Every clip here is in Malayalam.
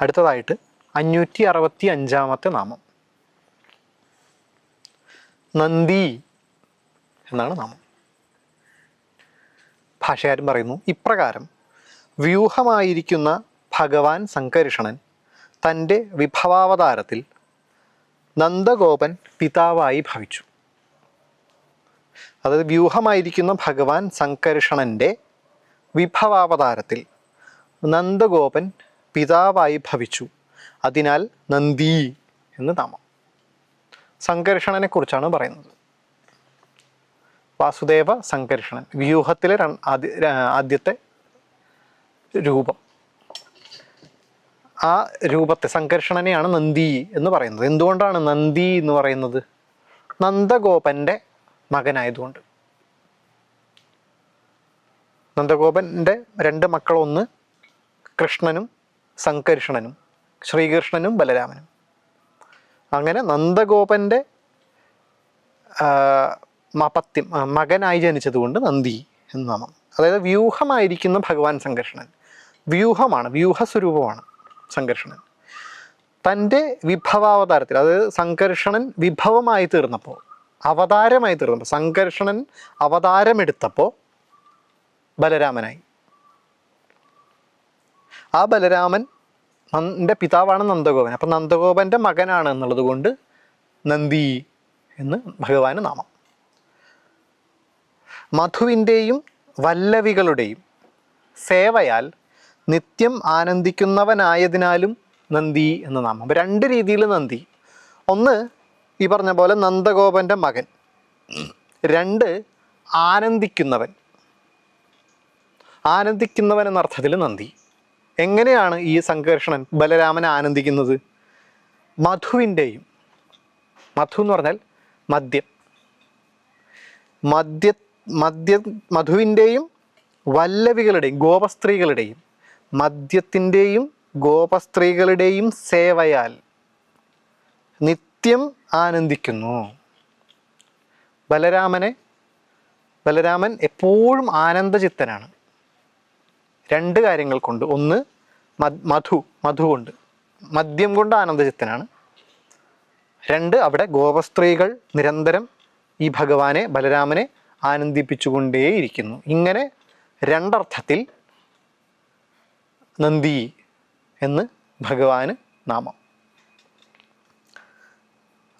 അടുത്തതായിട്ട് അഞ്ഞൂറ്റി അറുപത്തി അഞ്ചാമത്തെ നാമം. നന്ദി എന്നാണ് നാമം. ഭാഷകാരൻ പറയുന്നു ഇപ്രകാരം വ്യൂഹമായിരിക്കുന്ന ഭഗവാൻ സംകരിഷണൻ തന്റെ വിഭവാവതാരത്തിൽ നന്ദഗോപൻ പിതാവായി ഭവിച്ചു. അതായത് വ്യൂഹമായിരിക്കുന്ന ഭഗവാൻ സംകരിഷണന്റെ വിഭവാവതാരത്തിൽ നന്ദഗോപൻ പിതാവായി ഭവിച്ചു. അതിനാൽ നന്ദി എന്ന് നാമം. സംഘർഷണനെ കുറിച്ചാണ് പറയുന്നത്. വാസുദേവ സംഘർഷണൻ വ്യൂഹത്തിലെ ആദ്യത്തെ രൂപം. ആ രൂപത്തെ സംഘർഷണനെയാണ് നന്ദി എന്ന് പറയുന്നത്. എന്തുകൊണ്ടാണ് നന്ദി എന്ന് പറയുന്നത്? നന്ദഗോപന്റെ മകനായതുകൊണ്ട്. നന്ദഗോപന്റെ രണ്ട് മക്കളൊന്ന് കൃഷ്ണനും സംകർഷണനും ശ്രീകൃഷ്ണനും ബലരാമനും. അങ്ങനെ നന്ദഗോപന്റെ മപത്യം മകനായി ജനിച്ചതുകൊണ്ട് നന്ദി എന്ന് നാമം. അതായത് വ്യൂഹമായിരിക്കുന്ന ഭഗവാൻ സംഘർഷണൻ. വ്യൂഹമാണ് വ്യൂഹസ്വരൂപമാണ് സംഘർഷണൻ. തന്റെ വിഭവാവതാരത്തിൽ അതായത് സംഘർഷണൻ വിഭവമായി തീർന്നപ്പോൾ അവതാരമായി തീർന്നപ്പോൾ സംഘർഷണൻ അവതാരമെടുത്തപ്പോൾ ബലരാമനായി. ആ ബലരാമൻ എന്റെ പിതാവാണ് നന്ദഗോപൻ. അപ്പം നന്ദഗോപന്റെ മകനാണ് എന്നുള്ളത് കൊണ്ട് നന്ദി എന്ന് ഭഗവാന് നാമം. മധുവിന്റെയും വല്ലവികളുടെയും സേവയാൽ നിത്യം ആനന്ദിക്കുന്നവനായതിനാലും നന്ദി എന്ന നാമം. അപ്പം രണ്ട് രീതിയിൽ നന്ദി. ഒന്ന് ഈ പറഞ്ഞ പോലെ നന്ദഗോപന്റെ മകൻ. രണ്ട് ആനന്ദിക്കുന്നവൻ. ആനന്ദിക്കുന്നവൻ എന്ന അർത്ഥത്തിൽ നന്ദി. എങ്ങനെയാണ് ഈ സംഘർഷണൻ ബലരാമനെ ആനന്ദിക്കുന്നത്? മധുവിന്റെയും മധു എന്ന് പറഞ്ഞാൽ മദ്യം. മദ്യ മദ്യ മധുവിന്റെയും വല്ലവികളുടെയും ഗോപസ്ത്രീകളുടെയും മദ്യത്തിന്റെയും ഗോപസ്ത്രീകളുടെയും സേവയാൽ നിത്യം ആനന്ദിക്കുന്നു. ബലരാമനെ ബലരാമൻ എപ്പോഴും ആനന്ദചിത്തനാണ്. രണ്ട് കാര്യങ്ങൾ കൊണ്ട്. ഒന്ന് മധു മധു കൊണ്ട്. മദ്യം കൊണ്ട് ആനന്ദചിത്തനാണ്. രണ്ട് അവിടെ ഗോപസ്ത്രീകൾ നിരന്തരം ഈ ഭഗവാനെ ബലരാമനെ ആനന്ദിപ്പിച്ചുകൊണ്ടേയിരിക്കുന്നു. ഇങ്ങനെ രണ്ടർത്ഥത്തിൽ നന്ദി എന്ന് ഭഗവാന് നാമം.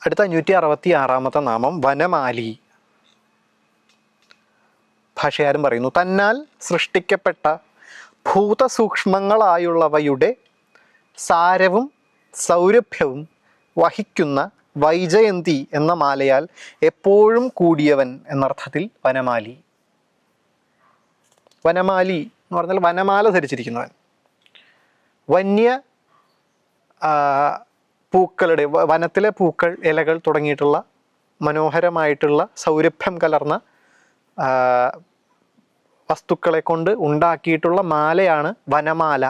അടുത്ത അഞ്ഞൂറ്റി അറുപത്തി ആറാമത്തെ നാമം വനമാലി. ഭാഷകാരൻ പറയുന്നു തന്നാൽ സൃഷ്ടിക്കപ്പെട്ട ഭൂതസൂക്ഷ്മങ്ങളായുള്ളവയുടെ സാരവും സൗരഭ്യവും വഹിക്കുന്ന വൈജയന്തി എന്ന മാലയാൽ എപ്പോഴും കൂടിയവൻ എന്നർത്ഥത്തിൽ വനമാലി. വനമാലി എന്ന് പറഞ്ഞാൽ വനമാല ധരിച്ചിരിക്കുന്നവൻ. വന്യ പൂക്കളുടെ വനത്തിലെ പൂക്കൾ ഇലകൾ തുടങ്ങിയിട്ടുള്ള മനോഹരമായിട്ടുള്ള സൗരഭ്യം കലർന്ന വസ്തുക്കളെ കൊണ്ട് ഉണ്ടാക്കിയിട്ടുള്ള മാലയാണ് വനമാല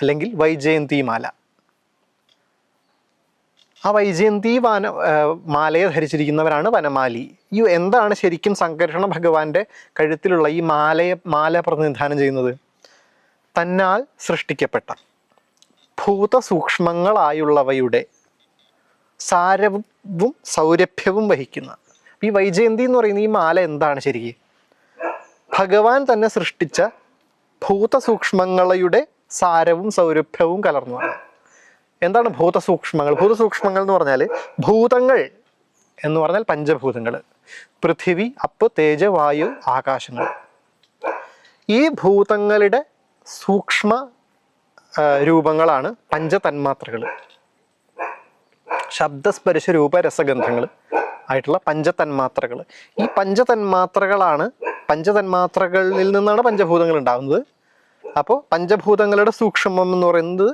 അല്ലെങ്കിൽ വൈജയന്തി മാല. ആ വൈജയന്തി വന മാലയെ ധരിച്ചിരിക്കുന്നവരാണ് വനമാലി. ഈ എന്താണ് ശരിക്കും സംഘർഷണ ഭഗവാന്റെ കഴുത്തിലുള്ള ഈ മാലയെ മാല പ്രതിനിധാനം ചെയ്യുന്നത്? തന്നാൽ സൃഷ്ടിക്കപ്പെട്ട ഭൂതസൂക്ഷ്മങ്ങളായുള്ളവയുടെ സാരവും സൗരഭ്യവും വഹിക്കുന്ന. ഈ വൈജയന്തി എന്ന് പറയുന്ന ഈ മാല എന്താണ് ശരിക്കും? ഭഗവാൻ തന്നെ സൃഷ്ടിച്ച ഭൂതസൂക്ഷ്മങ്ങളുടെ സാരവും സൗരഭ്യവും കലർന്നതാണ് എന്താണ് ഭൂതസൂക്ഷ്മങ്ങൾ? ഭൂതസൂക്ഷ്മങ്ങൾ എന്ന് പറഞ്ഞാൽ ഭൂതങ്ങൾ എന്ന് പറഞ്ഞാൽ പഞ്ചഭൂതങ്ങൾ. പൃഥിവി അപ്പ് തേജ വായു ആകാശങ്ങൾ. ഈ ഭൂതങ്ങളുടെ സൂക്ഷ്മ രൂപങ്ങളാണ് രൂപങ്ങളാണ് പഞ്ചതന്മാത്രകൾ. ശബ്ദസ്പർശ രൂപ രസഗന്ധങ്ങൾ ആയിട്ടുള്ള പഞ്ചതന്മാത്രകൾ. ഈ പഞ്ചതന്മാത്രകളാണ് പഞ്ചതന്മാത്രകളിൽ നിന്നാണ് പഞ്ചഭൂതങ്ങൾ ഉണ്ടാകുന്നത്. അപ്പോൾ പഞ്ചഭൂതങ്ങളുടെ സൂക്ഷ്മം എന്ന് പറയുന്നത്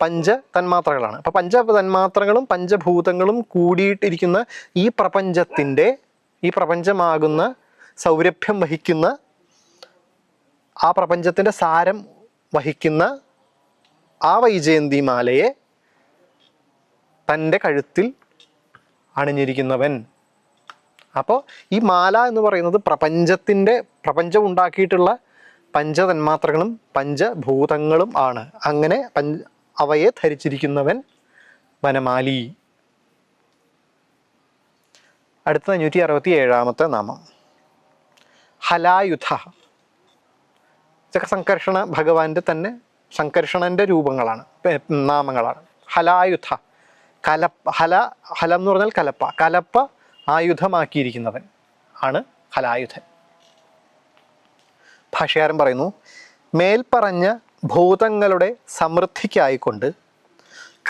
പഞ്ച തന്മാത്രകളാണ് അപ്പോൾ പഞ്ച തന്മാത്രകളും പഞ്ചഭൂതങ്ങളും കൂടിയിട്ടിരിക്കുന്ന ഈ പ്രപഞ്ചത്തിന്റെ ഈ പ്രപഞ്ചമാകുന്ന സൗരഭ്യം വഹിക്കുന്ന ആ പ്രപഞ്ചത്തിന്റെ സാരം വഹിക്കുന്ന ആ വൈജയന്തി മാലയെ തന്റെ കഴുത്തിൽ അണിഞ്ഞിരിക്കുന്നവൻ. അപ്പോൾ ഈ മാല എന്ന് പറയുന്നത് പ്രപഞ്ചത്തിന്റെ പ്രപഞ്ചം ഉണ്ടാക്കിയിട്ടുള്ള പഞ്ചതന്മാത്രകളും പഞ്ചഭൂതങ്ങളും ആണ്. അങ്ങനെ പഞ്ച അവയെ ധരിച്ചിരിക്കുന്നവൻ വനമാലി. അടുത്ത അഞ്ഞൂറ്റി അറുപത്തി ഏഴാമത്തെ നാമം. ഹലായുധ. ഇതൊക്കെ സംകർഷണ ഭഗവാന്റെ തന്നെ സംഘർഷണന്റെ രൂപങ്ങളാണ് നാമങ്ങളാണ്. ഹലായുധ. കലപ്പ ഹല ഹലം എന്ന് പറഞ്ഞാൽ കലപ്പ. കലപ്പ ആയുധമാക്കിയിരിക്കുന്നവൻ ആണ് ഹലായുധൻ ഭാഷകാരൻ പറയുന്നു മേൽപ്പറഞ്ഞ ഭൂതങ്ങളുടെ സമൃദ്ധിക്കായിക്കൊണ്ട്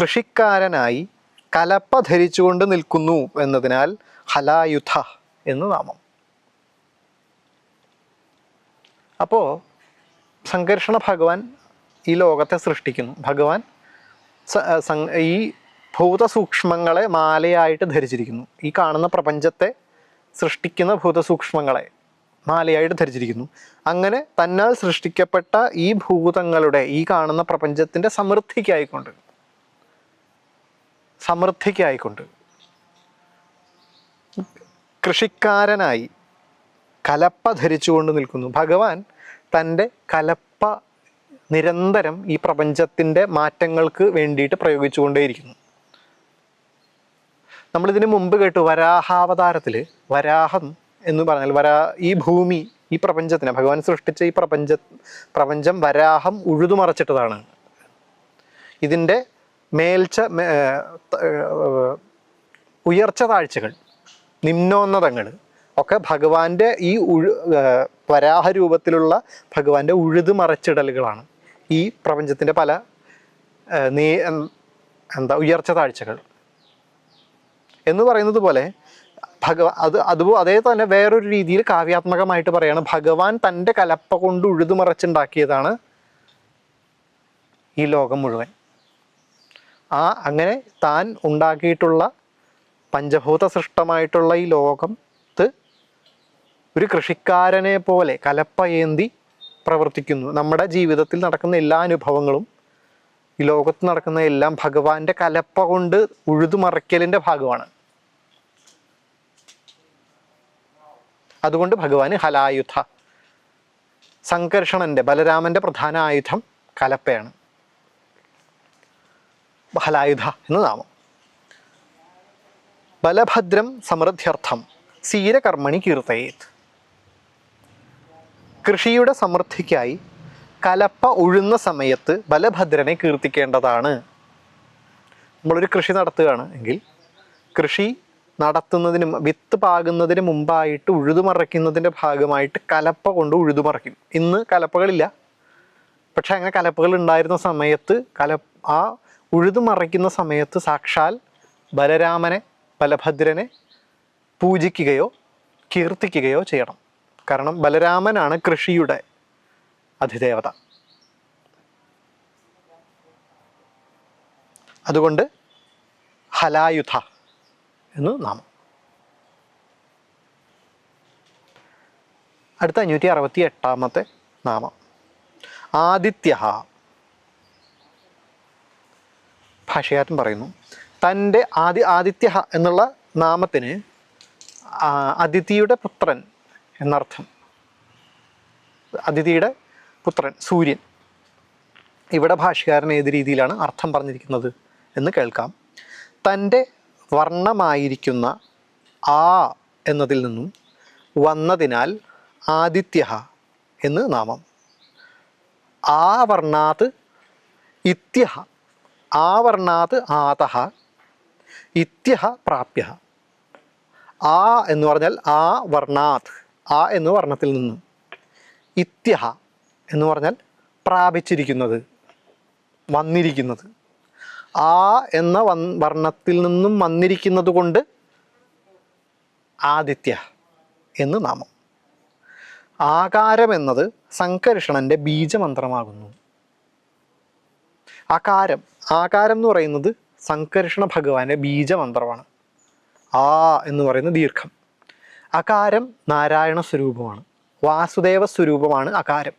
കൃഷിക്കാരനായി കലപ്പ ധരിച്ചുകൊണ്ട് നിൽക്കുന്നു എന്നതിനാൽ ഹലായുധ എന്ന് നാമം. അപ്പോൾ സംഘർഷണ ഭഗവാൻ ഈ ലോകത്തെ സൃഷ്ടിക്കുന്നു. ഭഗവാൻ ഈ ഭൂതസൂക്ഷ്മങ്ങളെ മാലയായിട്ട് ധരിച്ചിരിക്കുന്നു. ഈ കാണുന്ന പ്രപഞ്ചത്തെ സൃഷ്ടിക്കുന്ന ഭൂതസൂക്ഷ്മങ്ങളെ മാലയായിട്ട് ധരിച്ചിരിക്കുന്നു. അങ്ങനെ തന്നാൽ സൃഷ്ടിക്കപ്പെട്ട ഈ ഭൂതങ്ങളുടെ ഈ കാണുന്ന പ്രപഞ്ചത്തിന്റെ സമൃദ്ധിക്കായിക്കൊണ്ട് സമൃദ്ധിക്കായിക്കൊണ്ട് കൃഷിക്കാരനായി കലപ്പ ധരിച്ചുകൊണ്ട് നിൽക്കുന്നു. ഭഗവാൻ തന്റെ കലപ്പ നിരന്തരം ഈ പ്രപഞ്ചത്തിന്റെ മാറ്റങ്ങൾക്ക് വേണ്ടിയിട്ട് പ്രയോഗിച്ചുകൊണ്ടേയിരിക്കുന്നു. നമ്മളിതിന് മുമ്പ് കേട്ടു വരാഹാവതാരത്തിൽ വരാഹം എന്ന് പറഞ്ഞാൽ വരാ ഈ ഭൂമി ഈ പ്രപഞ്ചത്തിന് ഭഗവാൻ സൃഷ്ടിച്ച ഈ പ്രപഞ്ച പ്രപഞ്ചം വരാഹം ഉഴുതുമറച്ചിട്ടതാണ്. ഇതിന്റെ മേൽച്ച ഉയർച്ച താഴ്ചകൾ നിമ്നോന്നതങ്ങൾ ഒക്കെ ഭഗവാന്റെ ഈ ഉഴു വരാഹ രൂപത്തിലുള്ള ഭഗവാന്റെ ഉഴുതു മറച്ചിടലുകളാണ് ഈ പ്രപഞ്ചത്തിന്റെ പല നീ എന്താ ഉയർച്ച താഴ്ചകൾ. എന്ന് പറയുന്നത് പോലെ ഭഗവാൻ അത് അതുപോ അതേ തന്നെ വേറൊരു രീതിയിൽ കാവ്യാത്മകമായിട്ട് പറയാണ്. ഭഗവാൻ തന്റെ കലപ്പ കൊണ്ട് ഉഴുതുമറച്ചുണ്ടാക്കിയതാണ് ഈ ലോകം മുഴുവൻ. ആ അങ്ങനെ താൻ ഉണ്ടാക്കിയിട്ടുള്ള പഞ്ചഭൂത സൃഷ്ടമായിട്ടുള്ള ഈ ലോകത്ത് ഒരു കൃഷിക്കാരനെ പോലെ കലപ്പയേന്തി പ്രവർത്തിക്കുന്നു. നമ്മുടെ ജീവിതത്തിൽ നടക്കുന്ന എല്ലാ അനുഭവങ്ങളും ഈ ലോകത്ത് നടക്കുന്ന എല്ലാം ഭഗവാന്റെ കലപ്പ കൊണ്ട് ഉഴുതുമറയ്ക്കലിന്റെ ഭാഗമാണ്. അതുകൊണ്ട് ഭഗവാന് ഹലായുധ. സംകർഷണന്റെ ബലരാമന്റെ പ്രധാന ആയുധം കലപ്പയാണ്. ഹലായുധ എന്ന് നാമം. ബലഭദ്രം സമൃദ്ധ്യർത്ഥം സീരകർമ്മണി കീർത്തയേത്. കൃഷിയുടെ സമൃദ്ധിക്കായി കലപ്പ ഉഴുന്ന സമയത്ത് ബലഭദ്രനെ കീർത്തിക്കേണ്ടതാണ്. നമ്മളൊരു കൃഷി നടത്തുകയാണ് എങ്കിൽ കൃഷി നടത്തുന്നതിന് വിത്ത് പാകുന്നതിന് മുമ്പായിട്ട് ഉഴുതുമറയ്ക്കുന്നതിന്റെ ഭാഗമായിട്ട് കലപ്പ കൊണ്ട് ഉഴുതുമറയ്ക്കും. ഇന്ന് കലപ്പകളില്ല. പക്ഷെ അങ്ങനെ കലപ്പകൾ ഉണ്ടായിരുന്ന സമയത്ത് കല ആ ഉഴുതുമറയ്ക്കുന്ന സമയത്ത് സാക്ഷാൽ ബലരാമനെ ബലഭദ്രനെ പൂജിക്കുകയോ കീർത്തിക്കുകയോ ചെയ്യണം. കാരണം ബലരാമനാണ് കൃഷിയുടെ അധിദേവത. അതുകൊണ്ട് ഹലായുധ. എന്ന് നാമം. അടുത്ത അഞ്ഞൂറ്റി അറുപത്തി എട്ടാമത്തെ നാമം. ആദിത്യ ഭാഷയാറ്റം പറയുന്നു. തന്റെ ആദി ആദിത്യ എന്നുള്ള നാമത്തിന് അതിഥിയുടെ പുത്രൻ എന്നർത്ഥം. അതിഥിയുടെ പുത്രൻ സൂര്യൻ. ഇവിടെ ഭാഷകാരൻ ഏത് രീതിയിലാണ് അർത്ഥം പറഞ്ഞിരിക്കുന്നത് എന്ന് കേൾക്കാം. തന്റെ വർണമായിരിക്കുന്ന ആ എന്നതിൽ നിന്നും വന്നതിനാൽ ആദിത്യ എന്ന് നാമം. ആ വർണാത് ഇത്യഹ ആ വർണാത് ആതഹ ഇത്യഹ പ്രാപ്യ ആ എന്ന് പറഞ്ഞാൽ ആ വർണാത് ആ എന്ന് വർണത്തിൽ നിന്നും ഇത്യഹ എന്ന് പറഞ്ഞാൽ പ്രാപിച്ചിരിക്കുന്നത് വന്നിരിക്കുന്നത്. ആ എന്ന വർണത്തിൽ നിന്നും വന്നിരിക്കുന്നത് കൊണ്ട് ആദിത്യ എന്ന് നാമം. ആകാരം എന്നത് സംകർഷണന്റെ ബീജമന്ത്രമാകുന്നു. ആകാരം ആകാരം എന്ന് പറയുന്നത് സംകർഷണ ഭഗവാന്റെ ബീജമന്ത്രമാണ്. ആ എന്ന് പറയുന്ന ദീർഘം. അകാരം നാരായണ സ്വരൂപമാണ്. വാസുദേവ സ്വരൂപമാണ് അകാരം.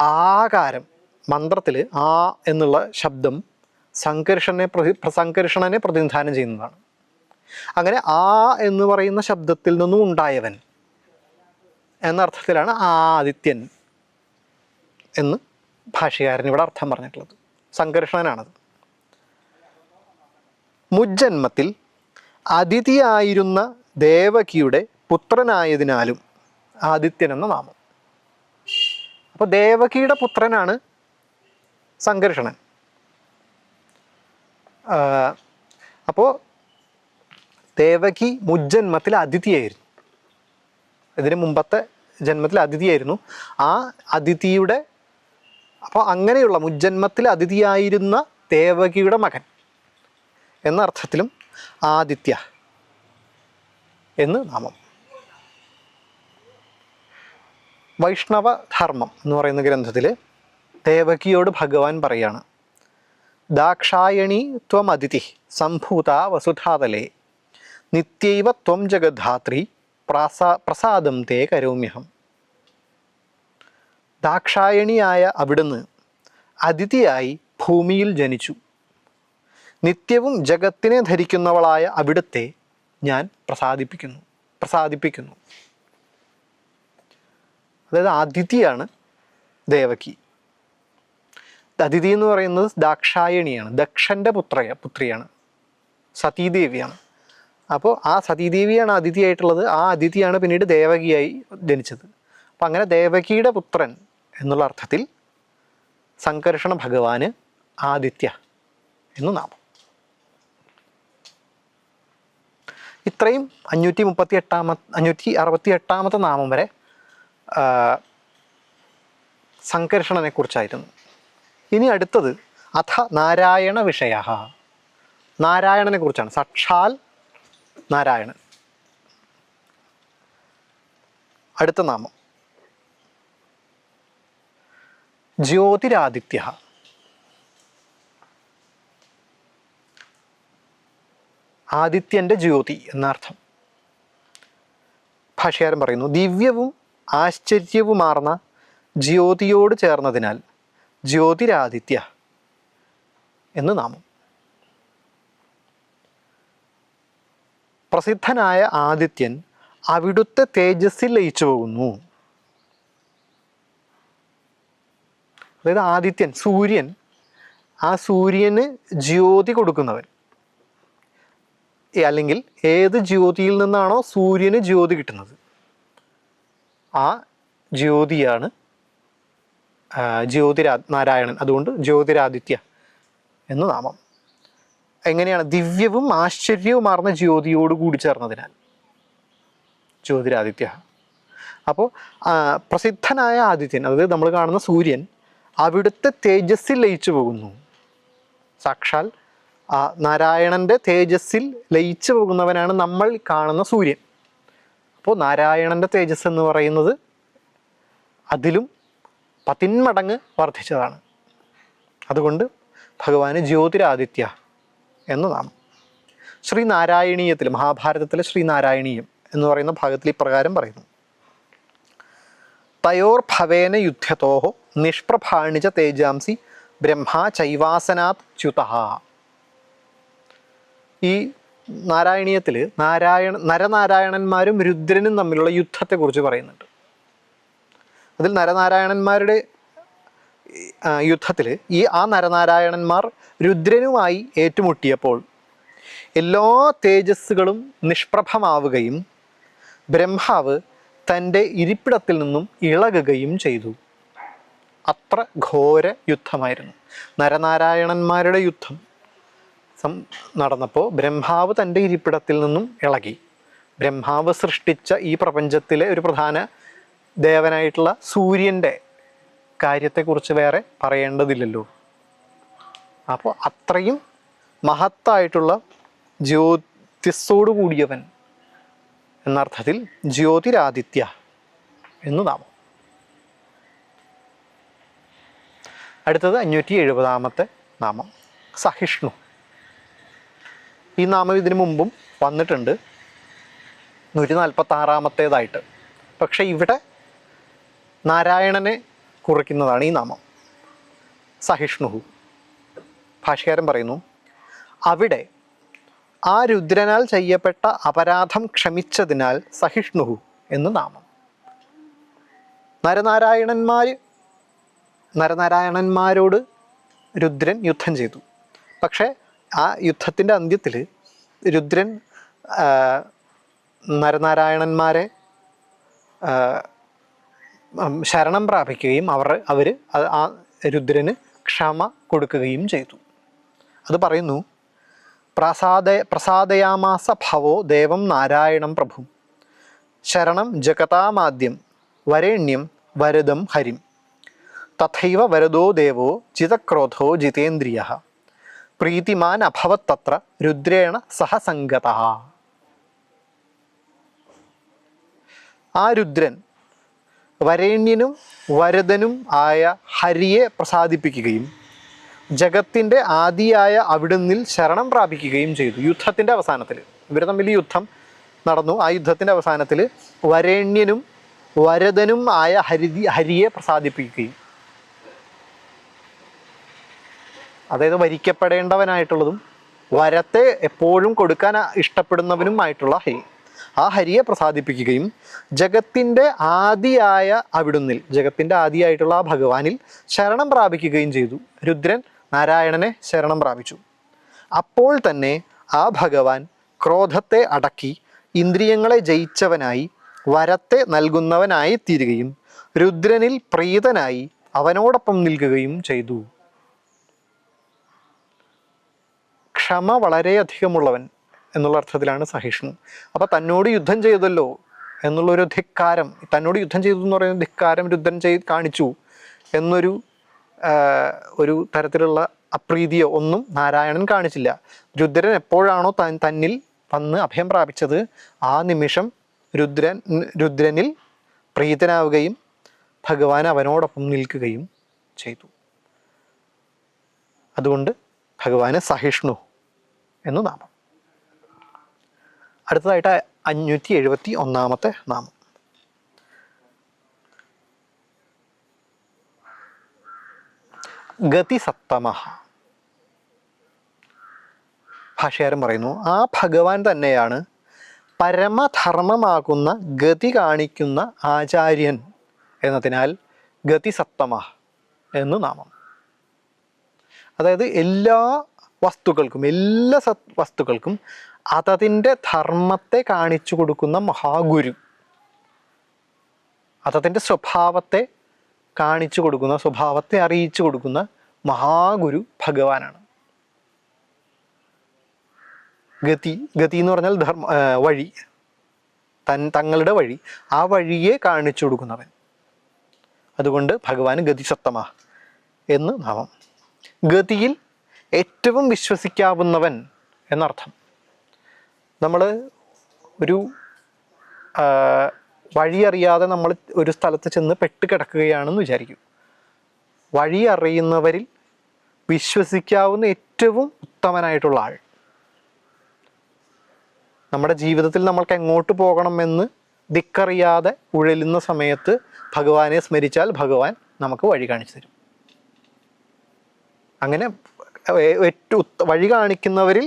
ആകാരം മന്ത്രത്തിൽ ആ എന്നുള്ള ശബ്ദം സംകർഷണനെ പ്രതി സംകർഷണനെ പ്രതിനിധാനം ചെയ്യുന്നതാണ്. അങ്ങനെ ആ എന്ന് പറയുന്ന ശബ്ദത്തിൽ നിന്നും ഉണ്ടായവൻ എന്നർത്ഥത്തിലാണ് ആദിത്യൻ എന്ന് ഭാഷകാരൻ ഇവിടെ അർത്ഥം പറഞ്ഞിട്ടുള്ളത്. സംഘർഷണനാണത്. മുജ്ജന്മത്തിൽ അതിഥിയായിരുന്ന ദേവകിയുടെ പുത്രനായതിനാലും ആദിത്യൻ എന്ന നാമം. അപ്പോൾ ദേവകിയുടെ പുത്രനാണ് സംഘർഷണൻ. അപ്പോൾ ദേവകി മുജ്ജന്മത്തിൽ അതിഥിയായിരുന്നു. ഇതിന് മുമ്പത്തെ ജന്മത്തിൽ അതിഥിയായിരുന്നു. ആ അതിഥിയുടെ അപ്പോൾ അങ്ങനെയുള്ള മുജ്ജന്മത്തിൽ അതിഥിയായിരുന്ന ദേവകിയുടെ മകൻ എന്ന അർത്ഥത്തിലും ആദിത്യ എന്ന് നാമം. വൈഷ്ണവ ധർമ്മം എന്ന് പറയുന്ന ഗ്രന്ഥത്തിൽ ദേവകിയോട് ഭഗവാൻ പറയാണ് ദാക്ഷായണി ത്വം അതിഥി സംഭൂത വസുധാതലേ നിത്യൈവ ത്വം ജഗദ്ധാത്രി പ്രാസാ പ്രസാദം തേ കരോമ്യഹം. ദാക്ഷായണിയായ അവിടുന്ന് അതിഥിയായി ഭൂമിയിൽ ജനിച്ചു. നിത്യവും ജഗത്തിനെ ധരിക്കുന്നവളായ അവിടുത്തെ ഞാൻ പ്രസാദിപ്പിക്കുന്നു പ്രസാദിപ്പിക്കുന്നു. അതായത് അതിഥിയാണ് ദേവകി. അതിഥി എന്ന് പറയുന്നത് ദാക്ഷായണിയാണ്. ദക്ഷന്റെ പുത്ര പുത്രിയാണ്. സതീദേവിയാണ്. അപ്പോൾ ആ സതീദേവിയാണ് അതിഥിയായിട്ടുള്ളത്. ആ അതിഥിയാണ് പിന്നീട് ദേവകിയായി ജനിച്ചത്. അപ്പം അങ്ങനെ ദേവകിയുടെ പുത്രൻ എന്നുള്ള അർത്ഥത്തിൽ സംകർഷണ ഭഗവാന് ആദിത്യ എന്ന് നാമം. ഇത്രയും അഞ്ഞൂറ്റി മുപ്പത്തി എട്ടാമത്തെ അഞ്ഞൂറ്റി അറുപത്തി എട്ടാമത്തെ നാമം വരെ ആ, സംകർഷണനെ കുറിച്ചായിരുന്നു ഇനി അടുത്തത് അഥ നാരായണ വിഷയ നാരായണനെ കുറിച്ചാണ്. സാക്ഷാൽ നാരായണൻ. അടുത്ത നാമം. ജ്യോതിരാദിത്യ. ആദിത്യന്റെ ജ്യോതി എന്നർത്ഥം. ഭാഷകാരൻ പറയുന്നു ദിവ്യവും ആശ്ചര്യവുമാർന്ന ജ്യോതിയോട് ചേർന്നതിനാൽ ജ്യോതിരാദിത്യ എന്ന് നാമം. പ്രസിദ്ധനായ ആദിത്യൻ അവിടുത്തെ തേജസ്സിൽ ലയിച്ചു പോകുന്നു. അതായത് ആദിത്യൻ സൂര്യൻ ആ സൂര്യന് ജ്യോതി കൊടുക്കുന്നവൻ. അല്ലെങ്കിൽ ഏത് ജ്യോതിയിൽ നിന്നാണോ സൂര്യന് ജ്യോതി കിട്ടുന്നത്? ആ ജ്യോതിയാണ് ജ്യോതിരാ നാരായണൻ അതുകൊണ്ട് ജ്യോതിരാദിത്യ എന്ന നാമം. എങ്ങനെയാണ്? ദിവ്യവും ആശ്ചര്യവും ആശ്ചര്യവുമാർന്ന ജ്യോതിയോട് കൂടി ചേർന്നതിനാൽ. ജ്യോതിരാദിത്യ. അപ്പോൾ പ്രസിദ്ധനായ ആദിത്യൻ അതായത് നമ്മൾ കാണുന്ന സൂര്യൻ അവിടുത്തെ തേജസ്സിൽ ലയിച്ചു പോകുന്നു. സാക്ഷാൽ ആ നാരായണന്റെ തേജസ്സിൽ ലയിച്ചു പോകുന്നവനാണ് നമ്മൾ കാണുന്ന സൂര്യൻ. അപ്പോൾ നാരായണന്റെ തേജസ് എന്ന് പറയുന്നത് അതിലും പതിന്മടങ്ങ് വർദ്ധിച്ചതാണ്. അതുകൊണ്ട് ഭഗവാന് ജ്യോതിരാദിത്യ എന്ന് നാമം. ശ്രീനാരായണീയത്തിൽ മഹാഭാരതത്തിലെ ശ്രീനാരായണീയം എന്ന് പറയുന്ന ഭാഗത്തിൽ ഇപ്രകാരം പറയുന്നു. തയോർ ഭവേന യുദ്ധത്തോഹോ നിഷ്പ്രഭാണിച്ച തേജാംസി ബ്രഹ്മാ ചൈവാസനാത് ച്യുത. ഈ നാരായണീയത്തിൽ നാരായണ നരനാരായണന്മാരും രുദ്രനും തമ്മിലുള്ള യുദ്ധത്തെക്കുറിച്ച് പറയുന്നുണ്ട്. അതിൽ നരനാരായണന്മാരുടെ യുദ്ധത്തിൽ ഈ ആ നരനാരായണന്മാർ രുദ്രനുമായി ഏറ്റുമുട്ടിയപ്പോൾ എല്ലാ തേജസ്സുകളും നിഷ്പ്രഭമാവുകയും ബ്രഹ്മാവ് തന്റെ ഇരിപ്പിടത്തിൽ നിന്നും ഇളകുകയും ചെയ്തു. അത്ര ഘോര യുദ്ധമായിരുന്നു. നരനാരായണന്മാരുടെ യുദ്ധം നടന്നപ്പോൾ ബ്രഹ്മാവ് തന്റെ ഇരിപ്പിടത്തിൽ നിന്നും ഇളകി. ബ്രഹ്മാവ് സൃഷ്ടിച്ച ഈ പ്രപഞ്ചത്തിലെ ഒരു പ്രധാന ദേവനായിട്ടുള്ള സൂര്യന്റെ കാര്യത്തെക്കുറിച്ച് വേറെ പറയേണ്ടതില്ലല്ലോ. അപ്പോൾ അത്രയും മഹത്തായിട്ടുള്ള ജ്യോതിസ്സോടു കൂടിയവൻ എന്നർത്ഥത്തിൽ ജ്യോതിരാദിത്യ എന്ന് നാമം. അടുത്തത് അഞ്ഞൂറ്റി എഴുപതാമത്തെ നാമം സഹിഷ്ണു. ഈ നാമം ഇതിനു മുമ്പും വന്നിട്ടുണ്ട്. നൂറ്റി നാൽപ്പത്തി ആറാമത്തേതായിട്ട് പക്ഷെ ഇവിടെ നാരായണനെ കുറിക്കുന്നതാണ് ഈ നാമം. സഹിഷ്ണുഹു. ഭാഷകാരൻ പറയുന്നു അവിടെ ആ രുദ്രനാൽ ചെയ്യപ്പെട്ട അപരാധം ക്ഷമിച്ചതിനാൽ സഹിഷ്ണുഹു എന്ന് നാമം. നരനാരായണന്മാർ നരനാരായണന്മാരോട് രുദ്രൻ യുദ്ധം ചെയ്തു. പക്ഷേ ആ യുദ്ധത്തിന്റെ അന്ത്യത്തിൽ രുദ്രൻ നരനാരായണന്മാരെ ശരണം പ്രാപിക്കുകയും അവർ അവർ ആ രുദ്രന് ക്ഷമ കൊടുക്കുകയും ചെയ്തു. അത് പറയുന്നു പ്രസാദ പ്രസാദയാമാസ ഭവോ ദേവം നാരായണം പ്രഭു. ശരണം ജഗതാമാദ്യം വരേണ്യം വരദം ഹരിം. തഥൈവ വരദോ ദേവോ ജിതക്രോധോ ജിതേന്ദ്രിയ. പ്രീതിമാൻ അഭവത്തത്ര രുദ്രേണ സഹസംഗത ആ രുദ്രൻ വരേണ്യനും വരദനും ആയ ഹരിയെ പ്രസാദിപ്പിക്കുകയും ജഗത്തിന്റെ ആദിയായ അവിടുന്നിൽ ശരണം പ്രാപിക്കുകയും ചെയ്തു യുദ്ധത്തിന്റെ അവസാനത്തിൽ ഇവർ തമ്മിൽ യുദ്ധം നടന്നു. ആ യുദ്ധത്തിന്റെ അവസാനത്തിൽ വരേണ്യനും വരദനും ആയ ഹരി ഹരിയെ പ്രസാദിപ്പിക്കുകയും. അതായത് വരിക്കപ്പെടേണ്ടവനായിട്ടുള്ളതും വരത്തെ എപ്പോഴും കൊടുക്കാൻ ഇഷ്ടപ്പെടുന്നവനുമായിട്ടുള്ള ഹരി. ആ ഹരിയെ പ്രസാദിപ്പിക്കുകയും ജഗത്തിന്റെ ആദിയായ അവിടുന്നിൽ ജഗത്തിന്റെ ആദിയായിട്ടുള്ള ആ ഭഗവാനിൽ ശരണം പ്രാപിക്കുകയും ചെയ്തു. രുദ്രൻ നാരായണനെ ശരണം പ്രാപിച്ചു. അപ്പോൾ തന്നെ ആ ഭഗവാൻ ക്രോധത്തെ അടക്കി ഇന്ദ്രിയങ്ങളെ ജയിച്ചവനായി വരത്തെ നൽകുന്നവനായി തീരുകയും രുദ്രനിൽ പ്രീതനായി അവനോടൊപ്പം നിൽക്കുകയും ചെയ്തു. ക്ഷമ വളരെയധികമുള്ളവൻ. എന്നുള്ള അർത്ഥത്തിലാണ് സഹിഷ്ണു. അപ്പൊ തന്നോട് യുദ്ധം ചെയ്തല്ലോ എന്നുള്ളൊരു ധിക്കാരം തന്നോട് യുദ്ധം ചെയ്തു എന്ന് പറയുന്ന ധിക്കാരം രുദ്രൻ ചെയ്ത് കാണിച്ചു എന്നൊരു ഒരു തരത്തിലുള്ള അപ്രീതിയോ ഒന്നും നാരായണൻ കാണിച്ചില്ല. രുദ്രൻ എപ്പോഴാണോ തന്നിൽ വന്ന് അഭയം പ്രാപിച്ചത് ആ നിമിഷം രുദ്രൻ രുദ്രനിൽ പ്രീതനാവുകയും ഭഗവാൻ അവനോടൊപ്പം നിൽക്കുകയും ചെയ്തു. അതുകൊണ്ട് ഭഗവാന് സഹിഷ്ണു എന്ന് നാമം. അടുത്തതായിട്ട് അഞ്ഞൂറ്റി എഴുപത്തി ഒന്നാമത്തെ നാമം. ഗതിസത്തമഹ. ഭാഷകാരൻ പറയുന്നു ആ ഭഗവാൻ തന്നെയാണ് പരമധർമ്മമാകുന്ന ഗതി കാണിക്കുന്ന ആചാര്യൻ എന്നതിനാൽ ഗതിസത്തമ എന്ന് നാമം. അതായത് എല്ലാ വസ്തുക്കൾക്കും എല്ലാ സത് വസ്തുക്കൾക്കും അതതിന്റെ ധർമ്മത്തെ കാണിച്ചു കൊടുക്കുന്ന മഹാഗുരു. അതതിന്റെ സ്വഭാവത്തെ കാണിച്ചു കൊടുക്കുന്ന സ്വഭാവത്തെ അറിയിച്ചു കൊടുക്കുന്ന മഹാഗുരു ഭഗവാനാണ്. ഗതി ഗതി എന്ന് പറഞ്ഞാൽ ധർമ്മ വഴി. തൻ തങ്ങളുടെ വഴി. ആ വഴിയെ കാണിച്ചു കൊടുക്കുന്നവൻ. അതുകൊണ്ട് ഭഗവാൻ ഗതിസത്തമ എന്ന് നാമം. ഗതിയിൽ ഏറ്റവും വിശ്വസിക്കാവുന്നവൻ എന്നർത്ഥം. നമ്മൾ ഒരു വഴിയറിയാതെ നമ്മൾ ഒരു സ്ഥലത്ത് ചെന്ന് പെട്ട് കിടക്കുകയാണെന്ന് വിചാരിക്കും. വഴി അറിയുന്നവരിൽ വിശ്വസിക്കാവുന്ന ഏറ്റവും ഉത്തമനായിട്ടുള്ള ആൾ. നമ്മുടെ ജീവിതത്തിൽ നമ്മൾക്ക് എങ്ങോട്ട് പോകണമെന്ന് ദിക്കറിയാതെ ഉഴലുന്ന സമയത്ത് ഭഗവാനെ സ്മരിച്ചാൽ ഭഗവാൻ നമുക്ക് വഴി കാണിച്ചു തരും. അങ്ങനെ ഏറ്റവും വഴി കാണിക്കുന്നവരിൽ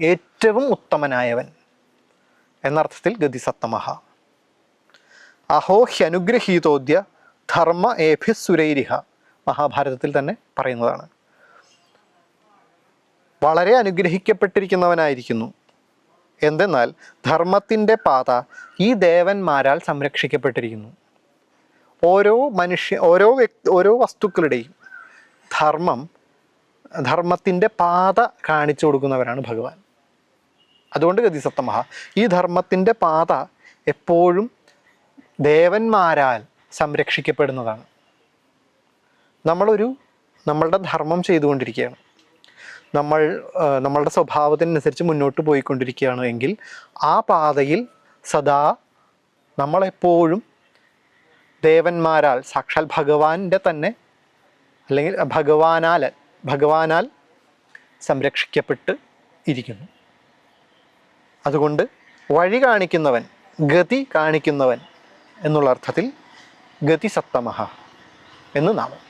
ഏറ്റവും ഉത്തമനായവൻ. എന്നർത്ഥത്തിൽ ഗതിസത്തമഹ. അഹോ ഹ്യനുഗ്രഹീതോദ്യ ധർമ്മ ഏഭിസുരൈരിഹ മഹാഭാരതത്തിൽ തന്നെ പറയുന്നതാണ്. വളരെ അനുഗ്രഹിക്കപ്പെട്ടിരിക്കുന്നവനായിരിക്കുന്നു. എന്തെന്നാൽ ധർമ്മത്തിന്റെ പാത ഈ ദേവന്മാരാൽ സംരക്ഷിക്കപ്പെട്ടിരിക്കുന്നു. ഓരോ മനുഷ്യ ഓരോ വ്യക്തി ഓരോ വസ്തുക്കളുടെയും ധർമ്മം ധർമ്മത്തിന്റെ പാത കാണിച്ചു കൊടുക്കുന്നവരാണ് ഭഗവാൻ. അതുകൊണ്ട് ഗതിസത്തമഹ ഈ ധർമ്മത്തിന്റെ പാത എപ്പോഴും ദേവന്മാരാൽ സംരക്ഷിക്കപ്പെടുന്നതാണ്. നമ്മളൊരു നമ്മളുടെ ധർമ്മം ചെയ്തുകൊണ്ടിരിക്കുകയാണ്. നമ്മൾ നമ്മളുടെ സ്വഭാവത്തിനനുസരിച്ച് മുന്നോട്ട് പോയിക്കൊണ്ടിരിക്കുകയാണ് എങ്കിൽ ആ പാതയിൽ സദാ നമ്മളെപ്പോഴും ദേവന്മാരാൽ സാക്ഷാൽ ഭഗവാന്റെ തന്നെ അല്ലെങ്കിൽ ഭഗവാനാൽ ഭഗവാനാൽ സംരക്ഷിക്കപ്പെട്ട് ഇരിക്കുന്നു. അതുകൊണ്ട് വഴി കാണിക്കുന്നവൻ ഗതി കാണിക്കുന്നവൻ എന്നുള്ള അർത്ഥത്തിൽ ഗതി സത്തമഹ എന്ന് നാമം.